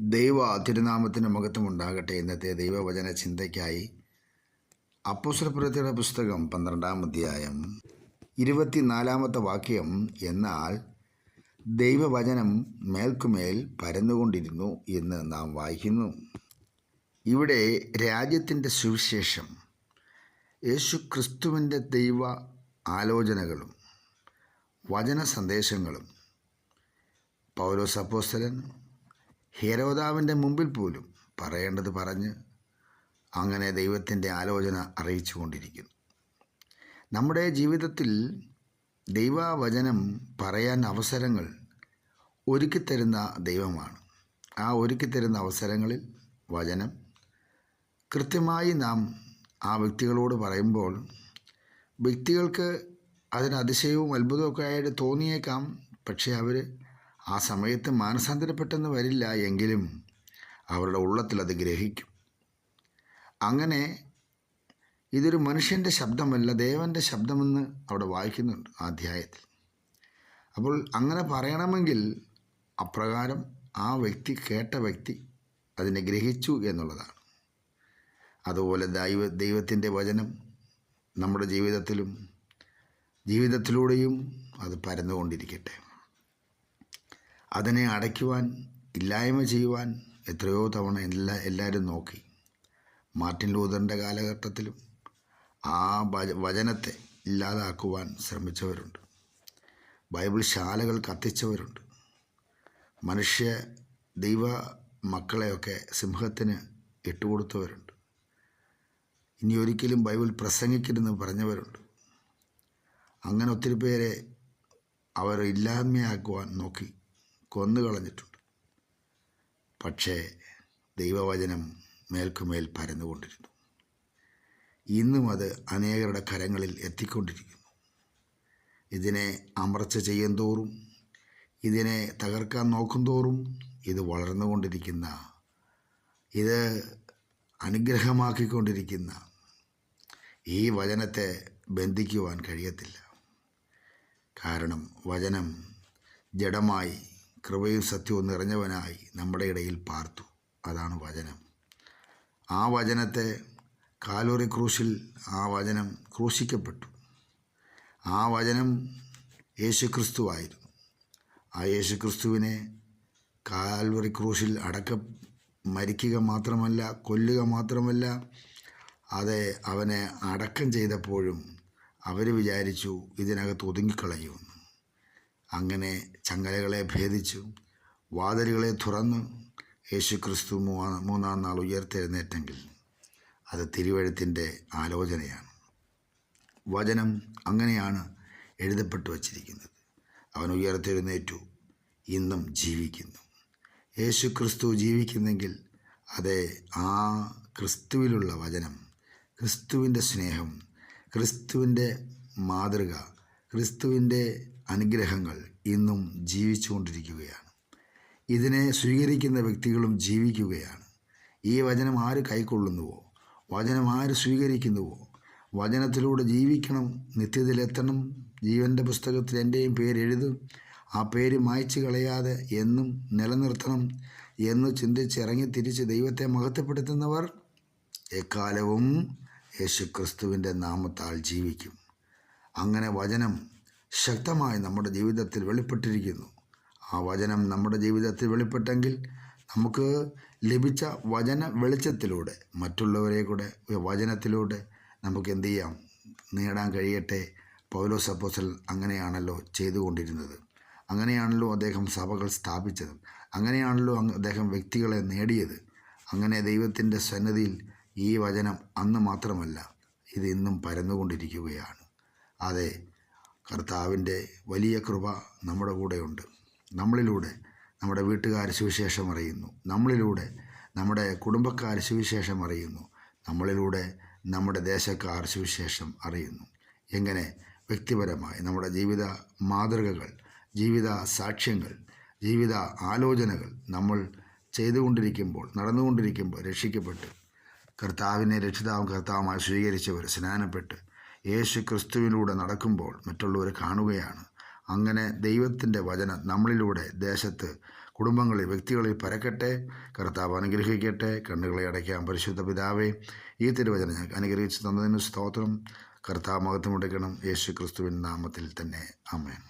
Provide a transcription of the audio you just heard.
ദൈവ തിരുനാമത്തിന് മഹത്വമുണ്ടാകട്ടെ ഇന്നത്തെ ദൈവവചന ചിന്തയ്ക്കായി അപ്പോസ്തലപ്രവൃത്തിയുടെ പുസ്തകം പന്ത്രണ്ടാം അധ്യായം ഇരുപത്തിനാലാമത്തെ വാക്യം എന്നാൽ ദൈവവചനം മേൽക്കുമേൽ പരന്നുകൊണ്ടിരുന്നു എന്ന് നാം വായിക്കുന്നു. ഇവിടെ രാജ്യത്തിന്റെ സുവിശേഷം യേശു ക്രിസ്തുവിന്റെ ദൈവ ആലോചനകളും വചന സന്ദേശങ്ങളും. പൗലോസ് അപ്പോസ്തലൻ ഹേരോദാവിന്റെ മുമ്പിൽ പോലും പറയേണ്ടത് പറഞ്ഞ് അങ്ങനെ ദൈവത്തിന്റെ ആലോചന അറിയിച്ചു കൊണ്ടിരിക്കുന്നു നമ്മുടെ ജീവിതത്തിൽ ദൈവവചനം പറയാൻ അവസരങ്ങൾ ഒരുക്കിത്തരുന്ന ദൈവമാണ്. ആ ഒരുക്കിത്തരുന്ന അവസരങ്ങളിൽ വചനം. കൃത്യമായി നാം ആ വ്യക്തികളോട് പറയുമ്പോൾ വ്യക്തികൾക്ക് അതിന് അതിശയവും അത്ഭുതമൊക്കെ ആയിട്ട് തോന്നിയേക്കാം. പക്ഷേ അവർ ആ സമയത്ത് മാനസാന്തരപ്പെട്ടെന്ന് വരില്ല എങ്കിലും അവരുടെ ഉള്ളത്തിൽ അത് ഗ്രഹിക്കും. അങ്ങനെ ഇതൊരു മനുഷ്യന്റെ ശബ്ദമല്ല ദേവന്റെ ശബ്ദമെന്ന് അവിടെ വായിക്കുന്നുണ്ട് ആ അധ്യായത്തിൽ. അപ്പോൾ അങ്ങനെ പറയണമെങ്കിൽ അപ്രകാരം ആ വ്യക്തി കേട്ട വ്യക്തി അതിനെ ഗ്രഹിച്ചു എന്നുള്ളതാണ്. അതുപോലെ ദൈവ ദൈവത്തിന്റെ വചനം നമ്മുടെ ജീവിതത്തിലും ജീവിതത്തിലൂടെയും അത് പരന്നുകൊണ്ടിരിക്കട്ടെ. അതിനെ അടയ്ക്കുവാൻ ഇല്ലായ്മ ചെയ്യുവാൻ എത്രയോ തവണ എല്ലാ എല്ലാവരും നോക്കി. മാർട്ടിൻ ലൂതറിന്റെ കാലഘട്ടത്തിലും ആ വചനത്തെ ഇല്ലാതാക്കുവാൻ ശ്രമിച്ചവരുണ്ട്. ബൈബിൾ ശാലകൾ കത്തിച്ചവരുണ്ട്. മനുഷ്യ ദൈവ മക്കളെയൊക്കെ സിംഹത്തിന് ഇട്ടുകൊടുത്തവരുണ്ട്. ഇനി ഒരിക്കലും ബൈബിൾ പ്രസംഗിക്കരുതെന്ന് പറഞ്ഞവരുണ്ട്. അങ്ങനെ ഒത്തിരി പേരെ അവർ ഇല്ലായ്മയാക്കുവാൻ നോക്കി. കൊന്നു കളഞ്ഞിട്ടുണ്ട് പക്ഷേ ദൈവവചനം മേൽക്കുമേൽ പരന്നുകൊണ്ടിരുന്നു. ഇന്നും അത് അനേകരുടെ കരങ്ങളിൽ എത്തിക്കൊണ്ടിരിക്കുന്നു. ഇതിനെ അമർച്ച ചെയ്യും തോറും ഇതിനെ തകർക്കാൻ നോക്കും തോറും ഇത് വളർന്നുകൊണ്ടിരിക്കുന്ന ഇത് അനുഗ്രഹമാക്കിക്കൊണ്ടിരിക്കുന്ന ഈ വചനത്തെ ബന്ധിക്കുവാൻ കഴിയത്തില്ല. കാരണം വചനം ജഡമായി കൃപയും സത്യവും നിറഞ്ഞവനായി നമ്മുടെ ഇടയിൽ പാർത്തു. അതാണ് വചനം. ആ വചനത്തെ കാലോറി ക്രൂശിൽ ആ വചനം ക്രൂശിക്കപ്പെട്ടു. ആ വചനം യേശുക്രിസ്തുവായിരുന്നു. ആ യേശുക്രിസ്തുവിനെ കാൽവറി ക്രൂശിൽ അടക്ക മരിക്കുക മാത്രമല്ല കൊല്ലുക മാത്രമല്ല അത് അവനെ അടക്കം ചെയ്തപ്പോഴും അവർ വിചാരിച്ചു ഇതിനകത്ത് ഒതുങ്ങിക്കളയുമെന്ന്. അങ്ങനെ ചങ്ങലകളെ ഭേദിച്ചു വാതിലുകളെ തുറന്നു യേശു ക്രിസ്തു മൂന്നാം നാൾ ഉയർത്തെഴുന്നേറ്റെങ്കിൽ അത് തിരുവഴുത്തിന്റെ ആലോചനയാണ്. വചനം അങ്ങനെയാണ് എഴുതപ്പെട്ടു വച്ചിരിക്കുന്നത്. അവൻ ഉയർത്തെഴുന്നേറ്റു ഇന്നും ജീവിക്കുന്നു. യേശു ക്രിസ്തു ജീവിക്കുന്നെങ്കിൽ അതെ ആ ക്രിസ്തുവിലുള്ള വചനം ക്രിസ്തുവിന്റെ സ്നേഹം ക്രിസ്തുവിന്റെ മാതൃക ക്രിസ്തുവിന്റെ അനുഗ്രഹങ്ങൾ ഇന്നും ജീവിച്ചുകൊണ്ടിരിക്കുകയാണ്. ഇതിനെ സ്വീകരിക്കുന്ന വ്യക്തികളും ജീവിക്കുകയാണ്. ഈ വചനം ആര് കൈക്കൊള്ളുന്നുവോ? വചനം ആര് സ്വീകരിക്കുന്നുവോ? വചനത്തിലൂടെ ജീവിക്കണം നിത്യത്തിലെത്തണം ജീവന്റെ പുസ്തകത്തിൽ എന്റെയും പേര് എഴുതും ആ പേര് മായ്ച്ചു കളയാതെ എന്നും നിലനിർത്തണം എന്ന് ചിന്തിച്ചിറങ്ങി തിരിച്ച് ദൈവത്തെ മഹത്വപ്പെടുത്തുന്നവർ എക്കാലവും യേശുക്രിസ്തുവിന്റെ നാമത്താൽ ജീവിക്കും. അങ്ങനെ വചനം ശക്തമായി നമ്മുടെ ജീവിതത്തിൽ വെളിപ്പെട്ടിരിക്കുന്നു. ആ വചനം നമ്മുടെ ജീവിതത്തിൽ വെളിപ്പെട്ടെങ്കിൽ നമുക്ക് ലഭിച്ച വചന വെളിച്ചത്തിലൂടെ മറ്റുള്ളവരെ കൂടെ വചനത്തിലൂടെ നമുക്ക് എന്തു ചെയ്യാം? നേടാൻ കഴിയട്ടെ. പൗലോസ് അപ്പോസൽ അങ്ങനെയാണല്ലോ ചെയ്തുകൊണ്ടിരുന്നത്. അങ്ങനെയാണല്ലോ അദ്ദേഹം സഭകൾ സ്ഥാപിച്ചത്. അങ്ങനെയാണല്ലോ അദ്ദേഹം വ്യക്തികളെ നേടിയത്. അങ്ങനെ ദൈവത്തിന്റെ സന്നദ്ധിയിൽ ഈ വചനം അന്ന് മാത്രമല്ല ഇത് ഇന്നും പരന്നുകൊണ്ടിരിക്കുകയാണ്. അതെ കർത്താവിന്റെ വലിയ കൃപ നമ്മുടെ കൂടെയുണ്ട്. നമ്മളിലൂടെ നമ്മുടെ വീട്ടുകാർ സുവിശേഷം അറിയുന്നു. നമ്മളിലൂടെ നമ്മുടെ കുടുംബക്കാർ സുവിശേഷം അറിയുന്നു. നമ്മളിലൂടെ നമ്മുടെ ദേശക്കാർ സുവിശേഷം അറിയുന്നു. എങ്ങനെ? വ്യക്തിപരമായി. നമ്മുടെ ജീവിത മാതൃകകൾ ജീവിത സാക്ഷ്യങ്ങൾ ജീവിത ആലോചനകൾ നമ്മൾ ചെയ്തുകൊണ്ടിരിക്കുമ്പോൾ നടന്നുകൊണ്ടിരിക്കുമ്പോൾ രക്ഷിക്കപ്പെട്ട് കർത്താവിനെ രക്ഷിതാവും കർത്താവുമായി സ്വീകരിച്ചവർ സ്നാനപ്പെട്ട് യേശു ക്രിസ്തുവിലൂടെ നടക്കുമ്പോൾ മറ്റുള്ളവർ കാണുകയാണ്. അങ്ങനെ ദൈവത്തിന്റെ വചനം നമ്മളിലൂടെ ദേശത്ത് കുടുംബങ്ങളിൽ വ്യക്തികളിൽ പരക്കട്ടെ കർത്താവ് അനുഗ്രഹിക്കട്ടെ കണ്ണുകളെ അടയ്ക്കാം പരിശുദ്ധ പിതാവേ ഈ തിരുവചനം ഞങ്ങൾക്ക് അനുഗ്രഹിച്ച് തന്നതിന് സ്തോത്രം. കർത്താവ് മഹത്വം എടുക്കണം യേശു ക്രിസ്തുവിൻ നാമത്തിൽ തന്നെ. അമേൻ